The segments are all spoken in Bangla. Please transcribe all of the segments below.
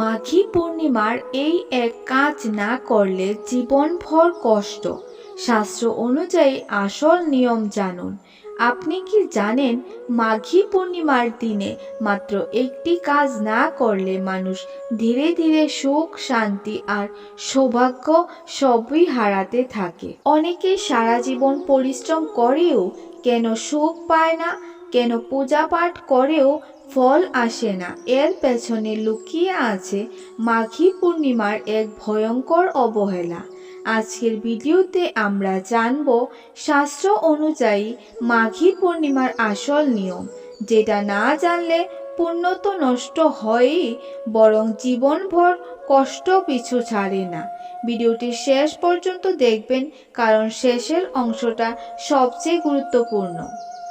মাঘী পূর্ণিমার এই এক কাজ না করলে জীবনভর কষ্ট। শাস্ত্র অনুযায়ী আসল নিয়ম জানুন। আপনি কি জানেন মাঘী পূর্ণিমার দিনে মাত্র একটি কাজ না করলে মানুষ ধীরে ধীরে সুখ, শান্তি আর সৌভাগ্য সবই হারাতে থাকে? অনেকে সারা জীবন পরিশ্রম করেও কেন সুখ পায় না, কেন পূজা পাঠ করেও ফল আসে না। এর পেছনে লুকিয়ে আছে মাঘী পূর্ণিমার এক ভয়ঙ্কর অবহেলা। আজকের ভিডিওতে আমরা জানব শাস্ত্র অনুযায়ী মাঘী পূর্ণিমার আসল নিয়ম, যেটা না জানলে পুণ্য তো নষ্ট হয়ই, বরং জীবনভর কষ্ট পিছু ছাড়ে না। ভিডিওটি শেষ পর্যন্ত দেখবেন, কারণ শেষের অংশটা সবচেয়ে গুরুত্বপূর্ণ।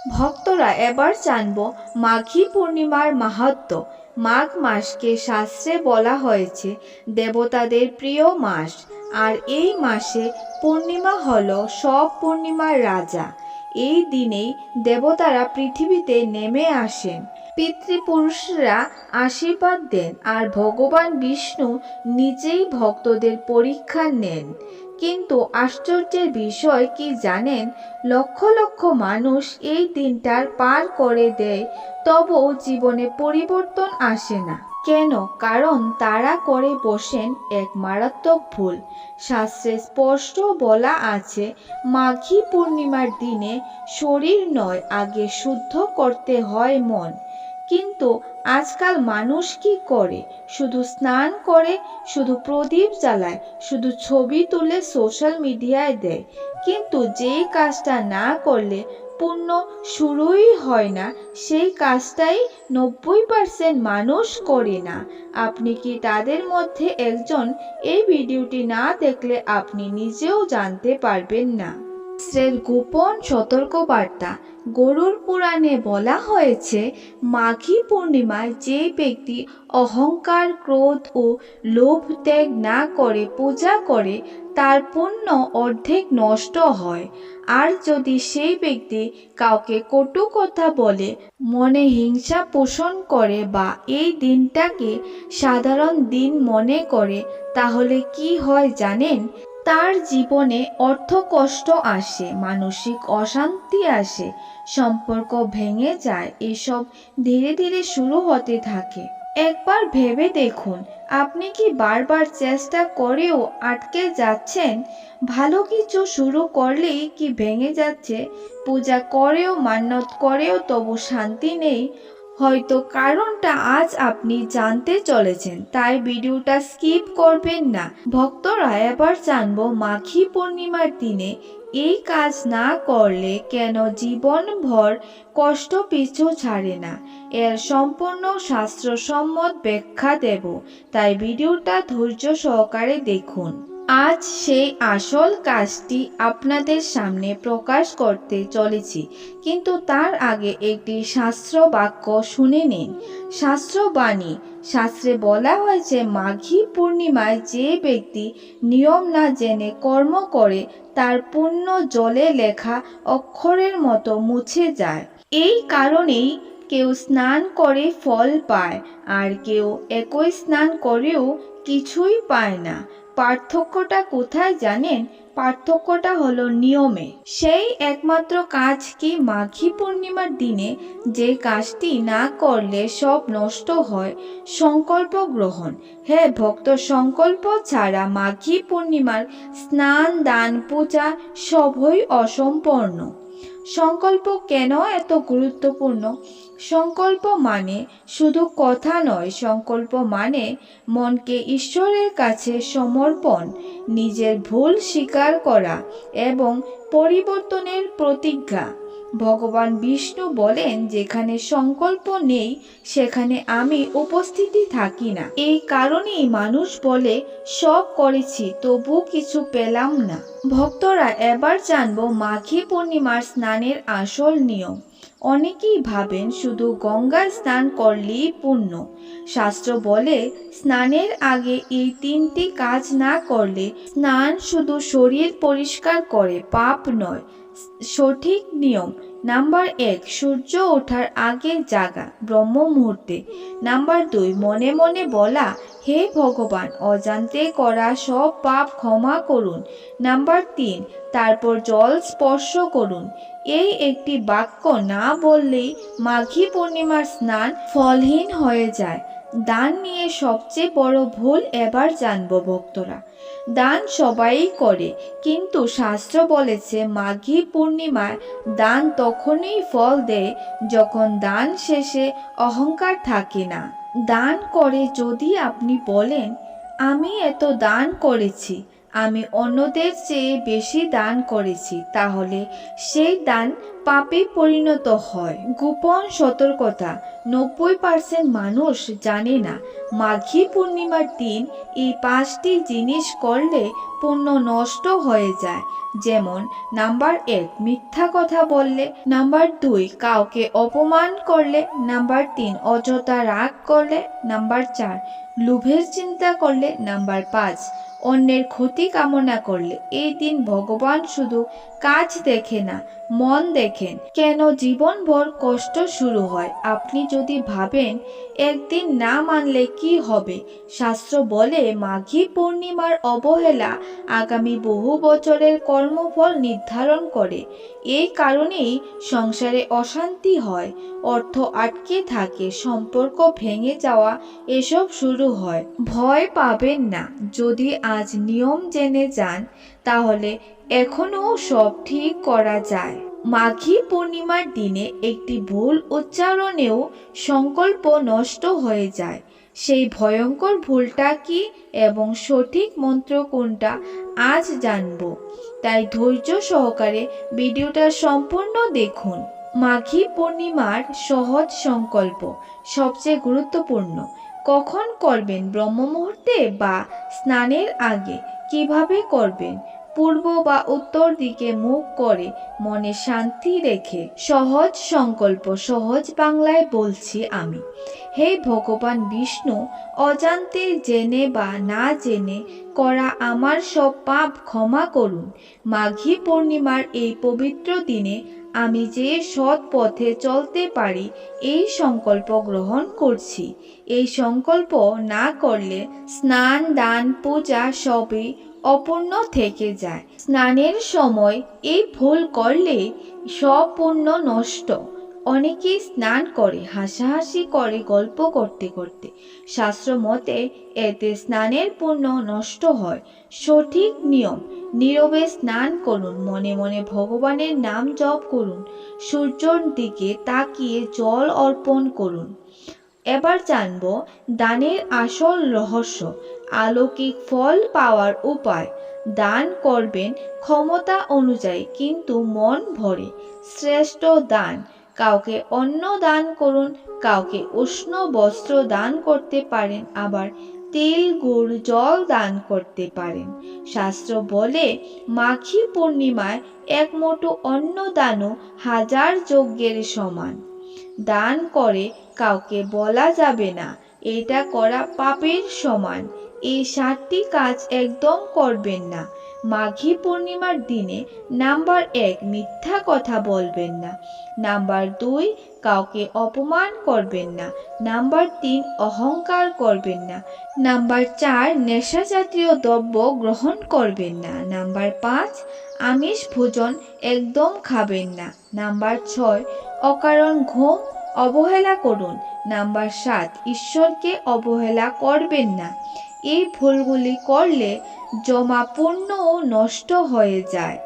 ভক্তরা এবার জানব মাঘী পূর্ণিমার মাহাত্ম। মাঘ মাসকে শাস্ত্রে বলা হয়েছে, দেবতাদের প্রিয় মাস। আর এই মাসে পূর্ণিমা হল সব পূর্ণিমার রাজা। এই দিনেই দেবতারা পৃথিবীতে নেমে আসেন। পিতৃপুরুষরা আশীর্বাদ দেন আর ভগবান বিষ্ণু নিজেই ভক্তদের পরীক্ষা নেন। কিন্তু আশ্চর্যের বিষয় কি জানেন? লক্ষ লক্ষ মানুষ এই দিনটার পার করে দেয়, তবুও জীবনে পরিবর্তন আসে না। কেন? কারণ তারা করে বসেন এক মারাত্মক ভুল। শাস্ত্রে স্পষ্ট বলা আছে, মাঘী পূর্ণিমার দিনে শরীর নয়, আগে শুদ্ধ করতে হয় মন। কিন্তু আজকাল মানুষ কি করে? শুধু স্নান করে, শুধু প্রদীপ জ্বালায়, শুধু ছবি তুলে সোশ্যাল মিডিয়ায় দেয়। কিন্তু যেই কাজটা না করলে পুণ্য শুরুই হয় না। সেই কাজটাই নব্বই পার্সেন্ট মানুষ করে না। আপনি কি তাদের মধ্যে একজন? এই ভিডিওটি না দেখলে আপনি নিজেও জানতে পারবেন না। শ্রের গোপন সতর্কবার্তা। গরুর পুরাণে বলা হয়েছে, মাঘী পূর্ণিমায় যে ব্যক্তি অহংকার, ক্রোধ ও লোভ ত্যাগ না করে পূজা করে তার পুণ্য অর্ধেক নষ্ট হয়। আর যদি সেই ব্যক্তি কাউকে কটু কথা বলে, মনে হিংসা পোষণ করে বা এই দিনটাকে সাধারণ দিন মনে করে, তাহলে কি হয় জানেন? তার জীবনে অর্থ কষ্ট আসে, মানসিক অশান্তি আসে, সম্পর্ক ভেঙে যায়, এসব ধীরে ধীরে শুরু হতে থাকে। একবার ভেবে দেখুন, আপনি কি বারবার চেষ্টা করেও আটকে যাচ্ছেন? ভালো কিছু শুরু করলেই কি ভেঙে যাচ্ছে? পূজা করেও, মান্যত করেও তবু শান্তি নেই। হয়তো কারণটা আজ আপনি জানতে চলেছেন, তাই ভিডিওটা স্কিপ করবেন না। ভক্তরা এবার জানব মাঘী পূর্ণিমার দিনে এই কাজ না করলে কেন জীবনভর কষ্ট পিছু ছাড়ে না? এর সম্পূর্ণ শাস্ত্রসম্মত ব্যাখ্যা দেব। তাই ভিডিওটা ধৈর্য সহকারে দেখুন। আজ সেই আসল কাজটি আপনাদের সামনে প্রকাশ করতে চলেছি, কিন্তু তার আগে একটি শাস্ত্র বাক্য শুনে নিন। শাস্ত্রবাণী, শাস্ত্রে বলা হয়েছে, মাঘী পূর্ণিমায় যে ব্যক্তি নিয়ম না জেনে কর্ম করে, তার পূর্ণ জলে লেখা অক্ষরের মতো মুছে যায়। এই কারণেই কেউ স্নান করে ফল পায়, আর কেউ একই স্নান করেও কিছুই পায় না। পার্থক্যটা কোথায় জানেন? পার্থক্যটা হলো নিয়মে। সেই একমাত্র কাজ কি মাঘী পূর্ণিমার দিনে যে কাজটি না করলে সব নষ্ট হয়? সংকল্প গ্রহণ। হ্যাঁ ভক্ত সংকল্প ছাড়া মাঘী পূর্ণিমার স্নান, দান, পূজা সবই অসম্পূর্ণ। সংকল্প কেন এত গুরুত্বপূর্ণ? সংকল্প মানে শুধু কথা নয়, সংকল্প মানে মনকে ঈশ্বরের কাছে সমর্পণ, নিজের ভুল স্বীকার করা এবং পরিবর্তনের প্রতিজ্ঞা। ভগবান বিষ্ণু বলেন, যেখানে সংকল্প নেই, সেখানে আমি উপস্থিতি থাকি না। এই কারণেই মানুষ বলে, সব করেছি, তবু কিছু পেলাম না। ভক্তরা এবার জানব মাঘী পূর্ণিমার স্নানের আসল নিয়ম। অনেকেই ভাবেন, শুধু গঙ্গায় স্নান করলেই পূর্ণ শাস্ত্র বলে, স্নানের আগে এই তিনটি কাজ না করলে স্নান শুধু শরীর পরিষ্কার করে, পাপ নয়। সঠিক নিয়ম। নাম্বার এক, সূর্য ওঠার আগে জাগা ব্রহ্ম মুহূর্তে নাম্বার দুই, মনে মনে বলা, হে ভগবান, অজান্তে করা সব পাপ ক্ষমা করুন। নাম্বার তিন, তারপর জল স্পর্শ করুন। এই একটি বাক্য না বললেই মাঘী পূর্ণিমার স্নান ফলহীন হয়ে যায়। দান নিয়ে সবচেয়ে বড় ভুল এবার জানব ভক্তরা। দান সবাই করে, কিন্তু শাস্ত্র বলেছে, মাঘী পূর্ণিমায় দান তখনই ফল দেয় যখন দান শেষে অহংকার থাকে না। দান করে যদি আপনি বলেন, আমি এত দান করেছি, আমি অন্যদের চেয়ে বেশি দান করেছি, তাহলে সেই দান পাপে পরিণত হয়। গোপন সতর্কতা। নব্বই পার্সেন্ট মানুষ জানে না। মাঘী পূর্ণিমার দিন এই পাঁচটি জিনিস করলে পুণ্য নষ্ট হয়ে যায়। যেমন, নাম্বার এক, মিথ্যা কথা বললে। নাম্বার দুই, কাউকে অপমান করলে। নাম্বার তিন, অযথা রাগ করলে। নাম্বার চার, লোভের চিন্তা করলে। নাম্বার পাঁচ, অন্যের ক্ষতি কামনা করলে। এই দিন ভগবান শুধু কাজ দেখে না, মন দেখেন কেন জীবনভর কষ্ট শুরু হয়? আপনি যদি ভাবেন, একদিন না মানলে কি হবে? শাস্ত্র বলে, মাঘী পূর্ণিমার অবহেলা আগামী বহু বছরের কর্মফল নির্ধারণ করে। এই কারণেই সংসারে অশান্তি হয়, অর্থ আটকে থাকে, সম্পর্ক ভেঙে যাওয়া, এসব শুরু হয়। ভয় পাবেন না। যদি আজ নিয়ম জেনে যান, তাহলে এখনও সব ঠিক করা যায়। মাঘী পূর্ণিমার দিনে একটি ভুল উচ্চারণেও সংকল্প নষ্ট হয়ে যায়। সেই ভয়ঙ্কর ভুলটা কি এবং সঠিক মন্ত্র কোনটা আজ জানব। তাই ধৈর্য সহকারে ভিডিওটা সম্পূর্ণ দেখুন। মাঘী পূর্ণিমার সহজ সংকল্প সবচেয়ে গুরুত্বপূর্ণ। কখন করবেন ব্রহ্ম মুহূর্তে বা স্নানের আগে? কীভাবে করবেন? পূর্ব বা উত্তর দিকে মুখ করে, মনে শান্তি রেখে, সহজ সংকল্প, সহজ বাংলায় বলছি আমি। হে ভগবান বিষ্ণু, অজান্তে জেনে বা না জেনে করা আমার সব পাপ ক্ষমা করুন। মাঘী পূর্ণিমার এই পবিত্র দিনে আমি যে সৎ পথে চলতে পারি, এই সংকল্প গ্রহণ করছি। এই সংকল্প না করলে স্নান, দান, পূজা সবই অপূর্ণ থেকে যায়। স্নানের সময় এই ভুল করলে পুণ্য নষ্ট। অনেকেই স্নান করে, হাসাহাসি করে, গল্প করতে করতে। শাস্ত্র মতে এতে স্নানের পূর্ণ নষ্ট হয়। সঠিক নিয়ম, নীরবে স্নান করুন, মনে মনে ভগবানের নাম জপ করুন, সূর্যর দিকে তাকিয়ে জল অর্পণ করুন। এবার জানব দানের আসল রহস্য। আলৌকিক ফল পাওয়ার উপায়। দান করবেন ক্ষমতা অনুযায়ী, কিন্তু মন ভরে। শ্রেষ্ঠ দান। কাউকে অন্ন দান করুন, কাউকে উষ্ণ বস্ত্র দান করতে পারেন, আবার তেল, গুড়, জল দান করতে পারেন। শাস্ত্র বলে, মাঘী পূর্ণিমায় এক মুঠো অন্ন দানও হাজার যজ্ঞের সমান। দান করে কাউকে বলা যাবে না, এটা করা পাপের সমান। এই সাতটি কাজ একদম করবেন না। মাঘী পূর্ণিমার দিনে নাম্বার এক, মিথ্যা কথা বলবেন না। নাম্বার দুই, কাউকে অপমান করবেন না। নাম্বার তিন, অহংকার করবেন না। নাম্বার চার নেশা জাতীয় দ্রব্য গ্রহণ করবেন না। নাম্বার পাঁচ, আমিষ ভোজন একদম খাবেন না। নাম্বার ছয়, অকারণ ঘুম অবহেলা করুন। নাম্বার সাত, ঈশ্বরকে অবহেলা করবেন না। এই ভুলগুলি করলে জমা পূর্ণও নষ্ট হয়ে যায়।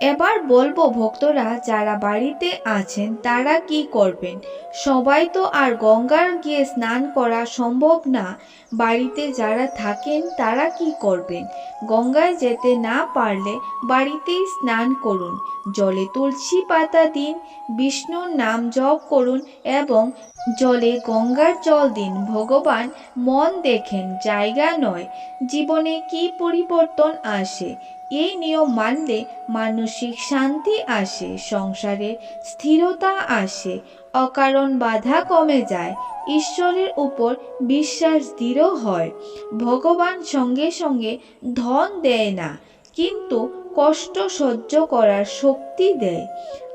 এবার বলব ভক্তরা যারা বাড়িতে আছেন, তারা কি করবেন? সবাই তো আর গঙ্গার গিয়ে স্নান করা সম্ভব না। বাড়িতে যারা থাকেন, তারা কি করবেন? গঙ্গায় যেতে না পারলে বাড়িতেই স্নান করুন। জলে তুলসী পাতা দিন, বিষ্ণুর নাম জপ করুন এবং জলে গঙ্গার জল দিন। ভগবান মন দেখেন, জায়গা নয়। জীবনে কি পরিবর্তন আসে? এই নিয়ম মানলে মানসিক শান্তি আসে, সংসারে স্থিরতা আসে, অকারণ বাধা কমে যায়, ঈশ্বরের উপর বিশ্বাস দৃঢ় হয়। ভগবান সঙ্গে সঙ্গে ধন দেয় না, কিন্তু কষ্ট সহ্য করার শক্তি দেয়,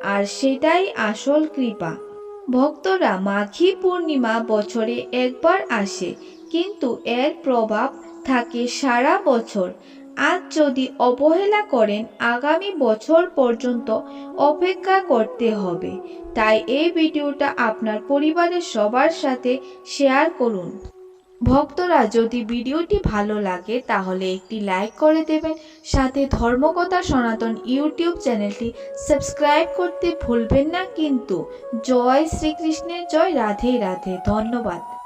আর সেটাই আসল কৃপা। ভক্তরা মাঘী পূর্ণিমা বছরে একবার আসে, কিন্তু এর প্রভাব থাকে সারা বছর। আজ যদি অবহেলা করেন, আগামী বছর পর্যন্ত অপেক্ষা করতে হবে। তাই এই ভিডিওটা আপনার পরিবারের সবার সাথে শেয়ার করুন। ভক্তরা যদি ভিডিওটি ভালো লাগে, তাহলে একটি লাইক করে দেবেন। সাথে ধর্মকথা সনাতন ইউটিউব চ্যানেলটি সাবস্ক্রাইব করতে ভুলবেন না। কিন্তু জয় শ্রীকৃষ্ণের জয়। রাধে রাধে। ধন্যবাদ।